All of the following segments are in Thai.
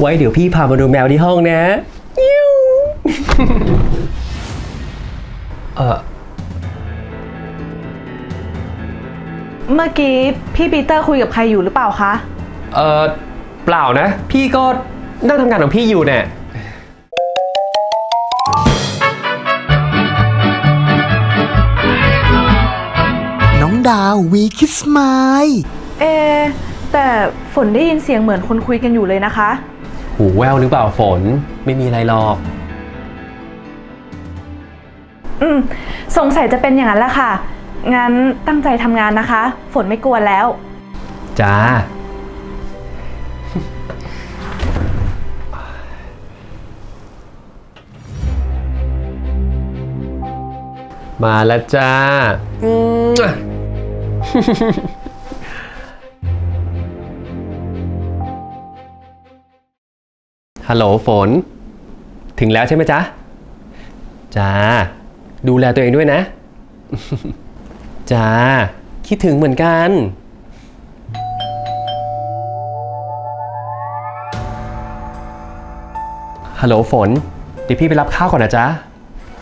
ไว้เดี๋ยวพี่พามาดูแมวที่ห้องนะยิ้วเออเมื่อกี้พี่ปีเตอร์คุยกับใครอยู่หรือเปล่าคะ เออเปล่านะ พี่ก็นั่งทำงานของพี่อยู่เนี่ยน้องดาววีคิสมายเอะแต่ฝนได้ยินเสียงเหมือนคนคุยกันอยู่เลยนะคะ หูแววหรือเปล่าฝน ไม่มีอะไรหรอก อืม สงสัยจะเป็นอย่างนั้นแหละค่ะ งั้นตั้งใจทำงานนะคะ ฝนไม่กวนแล้ว จ้า มาแล้วจ้า ฮัลโหลฝน ถึงแล้วใช่ไหมจ๊ะจ้าดูแลตัวเองด้วยนะจ้าคิดถึงเหมือนกัน ฮัลโหลฝน เดี๋ยวพี่ไปรับข้าวก่อนนะจ๊ะ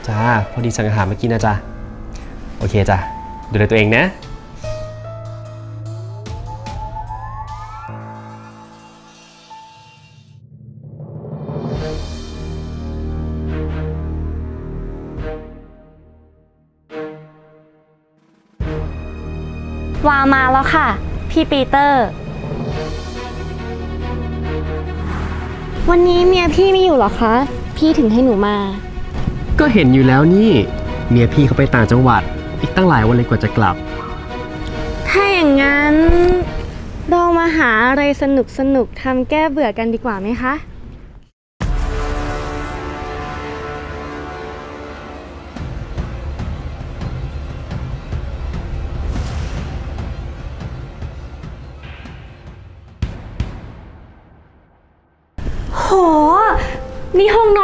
จ้าพอดีสั่งอาหารมากินนะจ๊ะ โอเคจ้ะดูแลตัวเองนะ พี่ปีเตอร์ วันนี้เมียพี่ไม่อยู่เหรอคะ พี่ถึงให้หนูมา ก็เห็นอยู่แล้วนี่ เมียพี่เขาไปต่างจังหวัด อีกตั้งหลายวันเลยกว่าจะกลับ ถ้าอย่างนั้น เรามาหาอะไรสนุกสนุกๆทำแก้เบื่อกันดีกว่าไหมคะ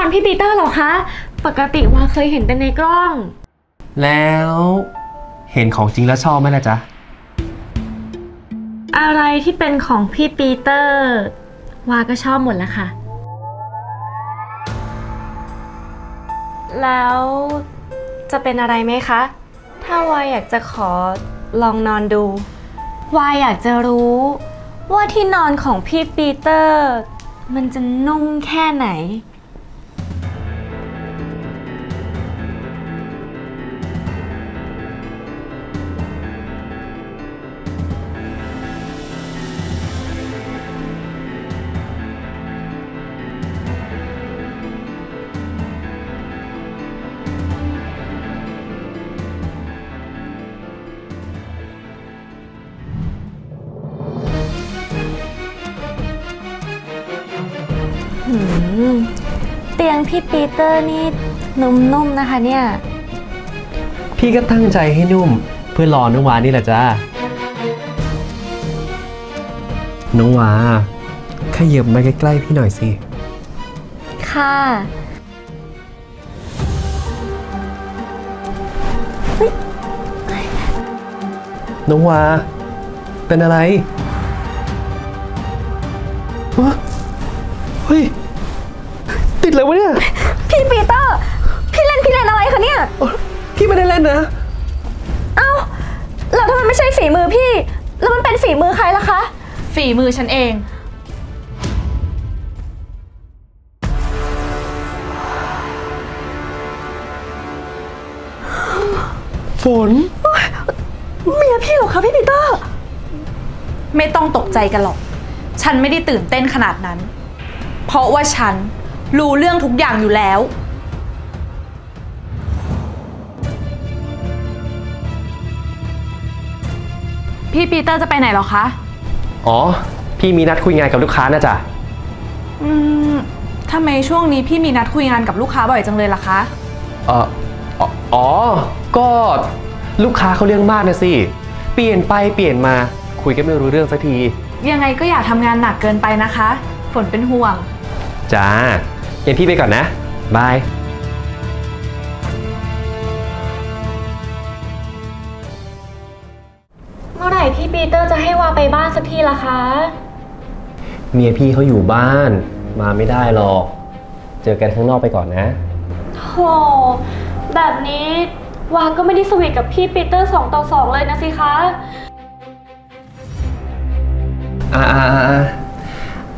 องนอนพี่ปีเตอร์เหรอคะ ปกติว่าเคยเห็นเป็นในกล้อง แล้วเห็นของจริงแล้วชอบไหมล่ะจ๊ะ อะไรที่เป็นของพี่ปีเตอร์ วาก็ชอบหมดแล้วค่ะ แล้วจะเป็นอะไรไหมคะ ถ้าวาอยากจะขอลองนอนดู วาอยากจะรู้ ว่าที่นอนของพี่ปีเตอร์ มันจะนุ่มแค่ไหน พี่ปีเตอร์นี่นุ่มๆนะคะเนี่ย พี่ก็ตั้งใจให้นุ่ม เพื่อรอน้องวานี่แหละจ้าน้องวาขยับมาใกล้ๆพี่หน่อยสิ ค่ะน้องวาเป็นอะไร ล่นนะ เอ้าแล้วถ้ามันไม่ใช่ฝีมือพี่ แล้วมันเป็นฝีมือใครล่ะคะ ฝีมือฉันเอง ฝน เมียพี่เหรอคะพี่ปีเตอร์ ไม่ต้องตกใจกันหรอก ฉันไม่ได้ตื่นเต้นขนาดนั้น เพราะว่าฉันรู้เรื่องทุกอย่างอยู่แล้ว พี่ปีเตอร์จะไปไหนเหรอคะ อ๋อ พี่มีนัดคุยงานกับลูกค้านะจ๊ะ อืมทำไมช่วงนี้พี่มีนัดคุยงานกับลูกค้าบ่อยจังเลยล่ะคะ เอออ๋ออ๋อ ก็ลูกค้าเขาเรื่องมากนะสิ เปลี่ยนไปเปลี่ยนมา คุยกันไม่รู้เรื่องสักที ยังไงก็อย่าทำงานหนักเกินไปนะคะ ฝนเป็นห่วง จ้าเย็นพี่ไปก่อนนะ บาย สักทีล่ะคะ เมียพี่เขาอยู่บ้าน มาไม่ได้หรอก เจอกันข้างนอกไปก่อนนะ โห แบบนี้วาก็ไม่ได้สวีทกับพี่ปีเตอร์สองต่อสองเลยนะสิคะ อ่าอ่าอ่าอ่า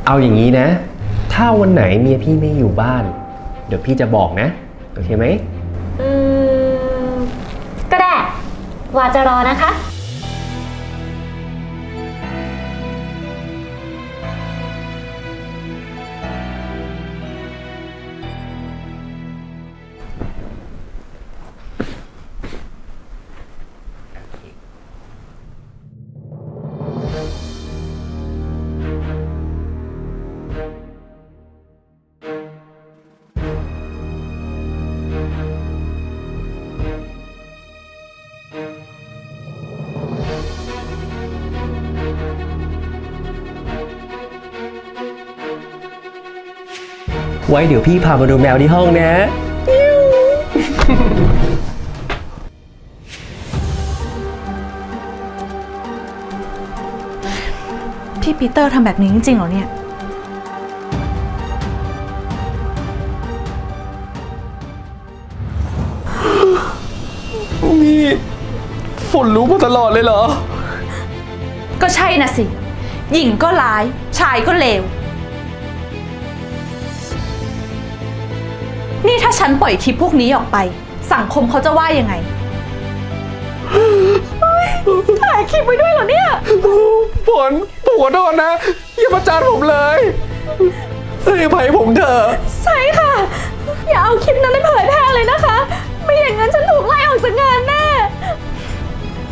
เอาอย่างนี้นะ ถ้าวันไหนเมียพี่ไม่อยู่บ้าน เดี๋ยวพี่จะบอกนะ โอเคไหม อืม ก็ได้ วาจะรอนะคะ ไว้เดี๋ยวพี่พามาดูแมวที่ห้องนะ พี่ปีเตอร์ทำแบบนี้จริงๆเหรอเนี่ย นี่ฝนรู้มาตลอดเลยเหรอ ก็ใช่นะสิ หญิงก็ร้าย ชายก็เลว นี่ถ้าฉันปล่อยคลิปพวกนี้ออกไป สังคมเขาจะว่ายังไงเฮ้ยถ่ายคลิปไว้ด้วยเหรอเนี่ยฝนผมขอโทษนะ อย่าประจานผมเลยให้อภัยผมเถอะใช่ค่ะ อย่าเอาคลิปนั้นไปเผยแพร่เลยนะคะ ไม่อย่างนั้นฉันถูกไล่ออกจากงานแน่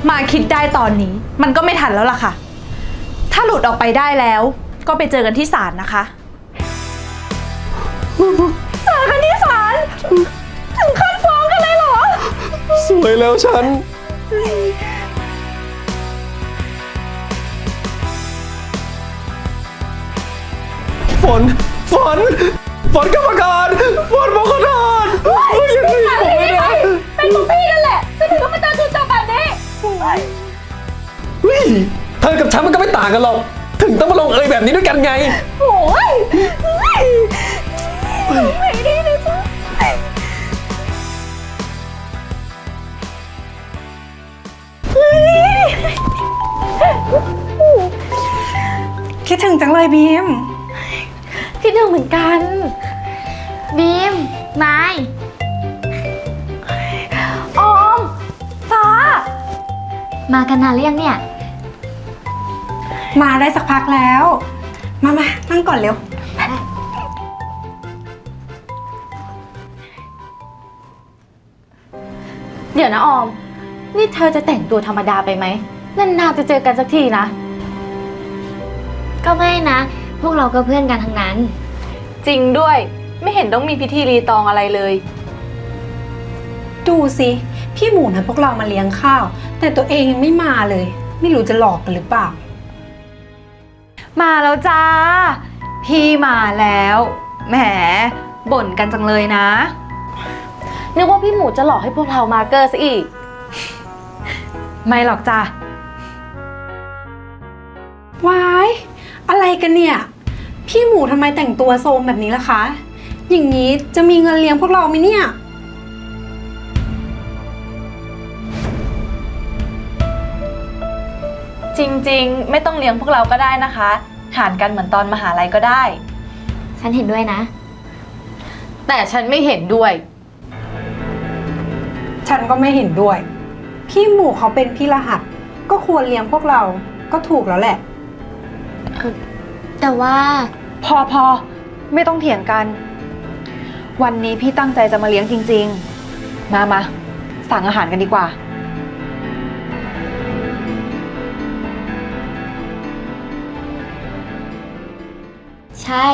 มาคิดได้ตอนนี้ มันก็ไม่ทันแล้วล่ะค่ะ ถ้าหลุดออกไปได้แล้ว ก็ไปเจอกันที่ศาลนะคะเจอกันที่ศาล ถึงขั้นฟ้องกันเลยเหรอ สวยแล้วฉัน ฝน ฝน ฝนกรรมการฝนบอกขอโทษเฮ้ยอย่าตีผมเลยนะเป็นพวกพี่นั่นแหละจะถึงต้องมาเจอจุดจบแบบนี้เฮ้ยเธอกับฉันมันก็ไม่ต่างกันหรอก ถึงต้องมาลงเอยแบบนี้ด้วยกันไง โอ้ยไม่ดีเลย คิดถึงจังเลยบีม คิดถึงเหมือนกัน บีมนายออม ฟ้า มากันนานหรือยังเนี่ย มาได้สักพักแล้ว มามานั่งก่อนเร็ว เดี๋ยวนะออม นี่เธอจะแต่งตัวธรรมดาไปไหมนานๆจะเจอกันสักทีนะ ก็ไม่นะ พวกเราก็เพื่อนกันทั้งนั้น จริงด้วยไม่เห็นต้องมีพิธีรีตองอะไรเลย ดูสิ พี่หมูนะพวกเรามาเลี้ยงข้าว แต่ตัวเองยังไม่มาเลย ไม่รู้จะหลอกกันหรือเปล่า มาแล้วจ้า พี่มาแล้ว แหมบ่นกันจังเลยนะ นึกว่าพี่หมูจะหลอกให้พวกเรามาเกอร์ซะอีก ไม่หรอกจ้าวาย อะไรกันเนี่ย พี่หมูทำไมแต่งตัวโซมแบบนี้ล่ะคะ อย่างนี้จะมีเงินเลี้ยงพวกเราไหมเนี่ย จริงๆ ไม่ต้องเลี้ยงพวกเราก็ได้นะคะ หารกันเหมือนตอนมหาลัยก็ได้ ฉันเห็นด้วยนะ แต่ฉันไม่เห็นด้วย ฉันก็ไม่เห็นด้วย พี่หมูเขาเป็นพี่รหัส ก็ควรเลี้ยงพวกเราก็ถูกแล้วแหละ แต่ว่าพอพอไม่ต้องเถียงกัน วันนี้พี่ตั้งใจจะมาเลี้ยงจริง ๆ มามาสั่งอาหารกันดีกว่า ใช่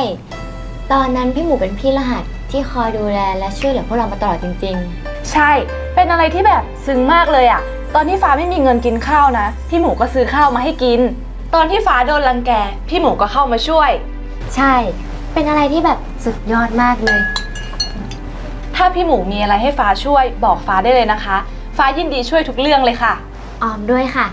ตอนนั้นพี่หมูเป็นพี่รหัสที่คอยดูแลและช่วยเหลือพวกเรามาตลอดจริง ใช่ เป็นอะไรที่แบบซึ้งมากเลยอะตอนที่ฟ้าไม่มีเงินกินข้าวนะ พี่หมูก็ซื้อข้าวมาให้กิน ตอนที่ฟ้าโดนรังแก พี่หมูก็เข้ามาช่วย ใช่ เป็นอะไรที่แบบสุดยอดมากเลย ถ้าพี่หมูมีอะไรให้ฟ้าช่วย บอกฟ้าได้เลยนะคะ ฟ้ายินดีช่วยทุกเรื่องเลยค่ะ ออมด้วยค่ะ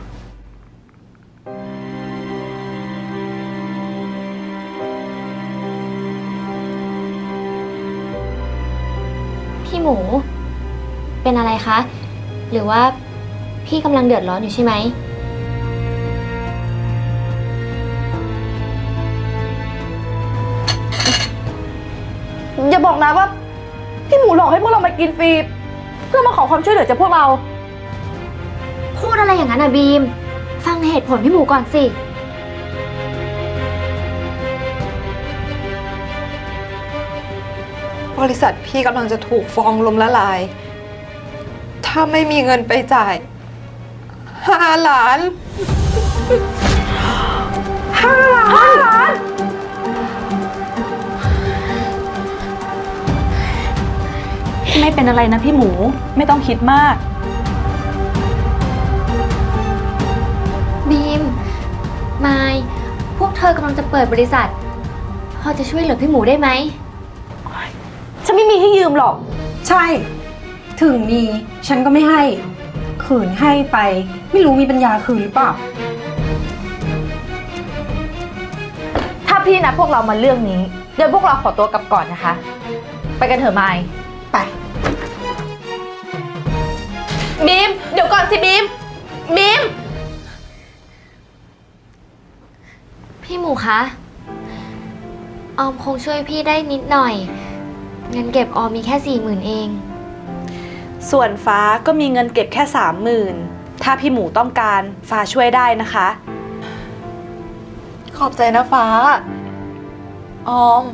พี่หมู เป็นอะไรคะ หรือว่าพี่กำลังเดือดร้อนอยู่ใช่ไหม นะว่าพี่หมูหลอกให้พวกเรามากินฟรีเพื่อมาขอความช่วยเหลือจากพวกเรา พูดอะไรอย่างนั้นอะบีม ฟังเหตุผลพี่หมูก่อนสิ บริษัทพี่กำลังจะถูกฟ้องล้มละลาย ถ้าไม่มีเงินไปจ่ายห้าล้าน ไม่เป็นอะไรนะพี่หมูไม่ต้องคิดมาก บีมมายพวกเธอกำลังจะเปิดบริษัท พอจะช่วยเหลือพี่หมูได้ไหม ฉันไม่มีให้ยืมหรอก ใช่ ถึงมีฉันก็ไม่ให้ ขืนให้ไป ไม่รู้มีปัญญาคืนหรือเปล่า ถ้าพี่นัดพวกเรามาเรื่องนี้ เดี๋ยวพวกเราขอตัวกลับก่อนนะคะ ไปกันเถอะไมค์ไป บีม เดี๋ยวก่อนสิบีม บีม พี่หมูคะ ออมคงช่วยพี่ได้นิดหน่อย เงินเก็บออมมีแค่สี่หมื่นเอง ส่วนฟ้าก็มีเงินเก็บแค่สามหมื่นถ้าพี่หมูต้องการฟ้าช่วยได้นะคะ ขอบใจนะฟ้า ออม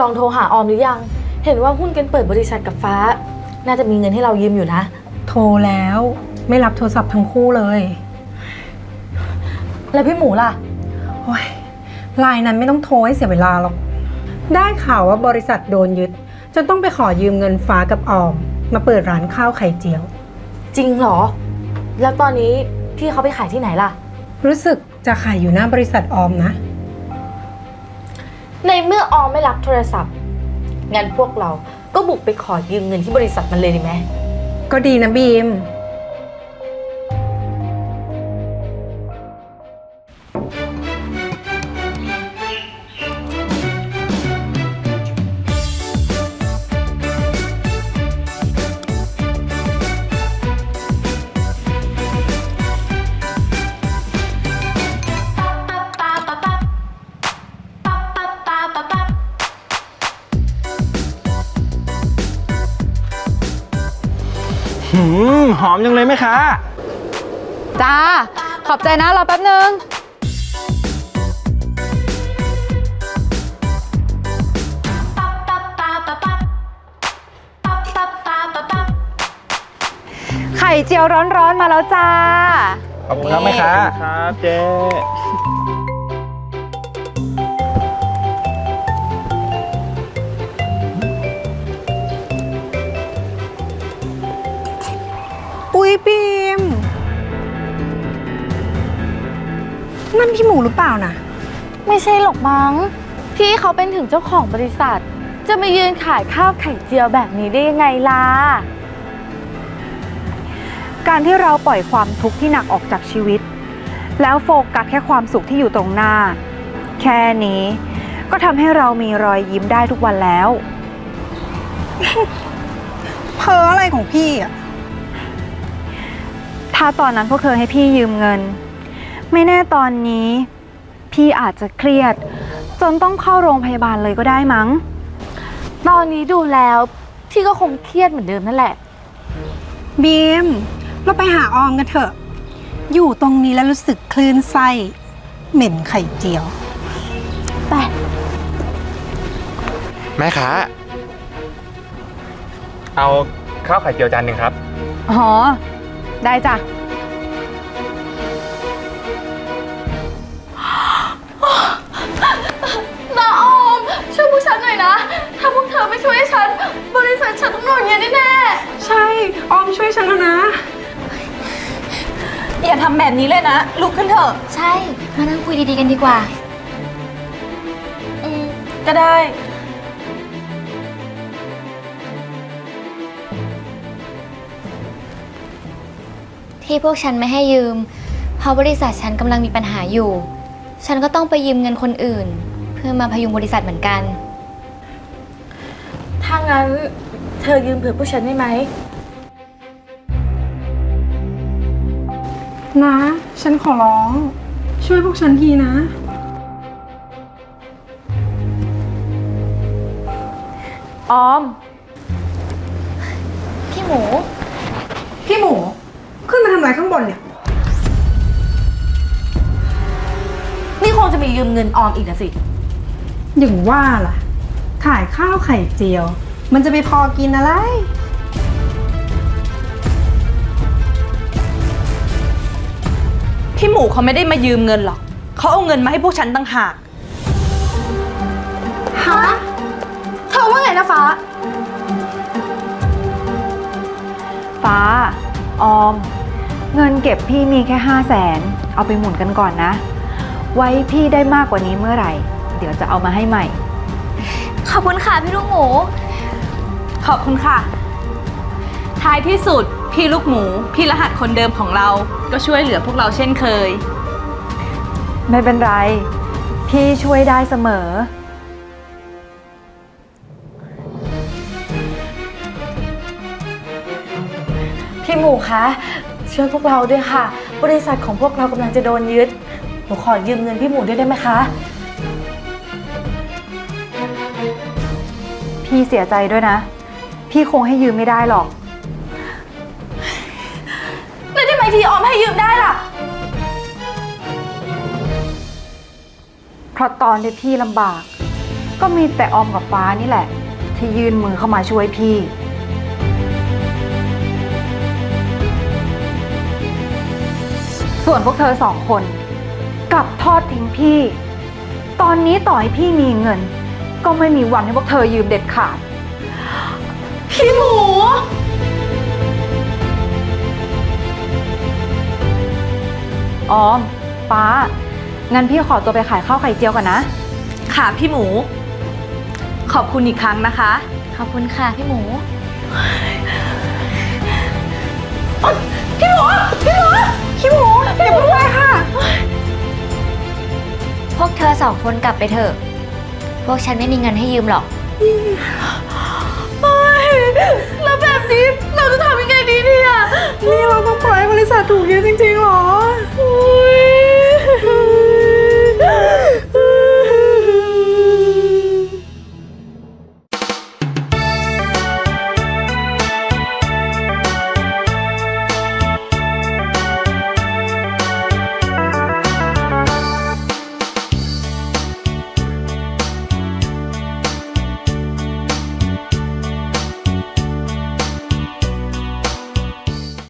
ลองโทรหาออมหรือยัง เห็นว่าหุ้นกันเปิดบริษัทกับฟ้า น่าจะมีเงินให้เรายืมอยู่นะ โทรแล้วไม่รับโทรศัพท์ทั้งคู่เลย แล้วพี่หมูล่ะ โอ้ยลายนั้นไม่ต้องโทรให้เสียเวลาหรอก ได้ข่าวว่าบริษัทโดนยึด จนต้องไปขอยืมเงินฟ้ากับออม มาเปิดร้านข้าวไข่เจียว จริงเหรอ แล้วตอนนี้พี่เขาไปขายที่ไหนล่ะ รู้สึกจะขายอยู่หน้าบริษัทออมนะ ในเมื่อออมไม่รับโทรศัพท์ งั้นพวกเราก็บุกไปขอยืมเงินที่บริษัทมันเลยดีไหม ก็ดีนะบีม มหอมจังเลยไหมคะจ้า ขอบใจนะ รอแป๊บนึง ไข่เจียวร้อนๆมาแล้วจ้า ขอบคุณครับแม่ค้า ครับเจ๊ นั่นพี่หมูหรือเปล่านะไม่ใช่หรอกมั้ง พี่เขาเป็นถึงเจ้าของบริษัท จะมายืนขายข้าวไข่เจียวแบบนี้ได้ยังไงล่ะ การที่เราปล่อยความทุกข์ที่หนักออกจากชีวิต แล้วโฟกัสแค่ความสุขที่อยู่ตรงหน้า แค่นี้ก็ทำให้เรามีรอยยิ้มได้ทุกวันแล้ว เพออะไรของพี่อะถ้าตอนนั้นพวกเธอให้พี่ยืมเงิน ไม่แน่ตอนนี้ พี่อาจจะเครียด จนต้องเข้าโรงพยาบาลเลยก็ได้มั้ง ตอนนี้ดูแล้วพี่ก็คงเครียดเหมือนเดิมนั่นแหละ บีม เราไปหาออมกันเถอะ อยู่ตรงนี้แล้วรู้สึกคลื่นไส้เหม็นไข่เจียวแม่ค้าเอาข้าวไข่เจียวจานหนึ่งครับ อ๋อ ได้จ้ะ ฉันหน่อยนะ ถ้าพวกเธอไม่ช่วยฉัน บริษัทฉันต้องโดนเงินแน่ใช่ ออมช่วยฉันแล้วนะๆอย่าทำแบบนี้เลยนะ ลุกขึ้นเถอะ ใช่ มานั่งคุยดีๆกันดีกว่า อืม ก็ได้ ที่พวกฉันไม่ให้ยืม เพราะบริษัทฉันกำลังมีปัญหาอยู่ ฉันก็ต้องไปยืมเงินคนอื่น เพื่อมาพยุงบริษัทเหมือนกัน ถ้างั้นเธอยืมเผื่อพวกฉันได้ไหม นะ ฉันขอร้อง ช่วยพวกฉันทีนะ ออม พี่หมู พี่หมู ขึ้นมาทำอะไรข้างบนเนี่ย นี่คงจะมียืมเงินออมอีกนะสิ อย่างว่าล่ะ ขายข้าวไข่เจียว มันจะไปพอกินอะไร พี่หมูเขาไม่ได้มายืมเงินหรอก เขาเอาเงินมาให้พวกฉันตั้งหาก ฮะ เธอว่าไงนะฟ้า ฟ้า ออม เงินเก็บพี่มีแค่ห้าแสนเอาไปหมุนกันก่อนนะ ไว้พี่ได้มากกว่านี้เมื่อไหร่ เดี๋ยวจะเอามาให้ใหม่ข อบคุณค่ะพี่ลูกหมู ขอบคุณค่ะ ท้ายที่สุดพี่ลูกหมู พี่รหัสคนเดิมของเราก็ช่วยเหลือพวกเราเช่นเคย ไม่เป็นไร พี่ช่วยได้เสมอ พี่หมูคะช่วยพวกเราด้วยค่ะ บริษัทของพวกเรากำลังจะโดนยึดหนูขอยืมเงินพี่หมูด้วยได้ไหมคะ พี่เสียใจด้วยนะ พี่คงให้ยืมไม่ได้หรอก แล้วทำไมพี่ออมให้ยืมได้ล่ะ เพราะตอนที่พี่ลำบาก ก็มีแต่ออมกับฟ้านี่แหละ ที่ยื่นมือเข้ามาช่วยพี่ ส่วนพวกเธอสองคน กลับทอดทิ้งพี่ ตอนนี้ต่อให้พี่มีเงิน ก็ไม่มีวันให้พวกเธอยืมเด็ดขาด พี่หมู ออมฟ้า งั้นพี่ขอตัวไปขายข้าวไข่เจียวก่อนนะ ค่ะพี่หมู ขอบคุณอีกครั้งนะคะ ขอบคุณค่ะพี่หมู พี่หมู พี่หมู พี่หมูอย่าเพิ่งไปค่ะ พวกเธอสองคนกลับไปเถอะ พวกฉันไม่มีเงินให้ยืมหรอก แล้วแบบนี้เราจะทำยังไงดีเนี่ย นี่เราต้องปล่อยให้บริษัทถูกยึดจริงๆหรอ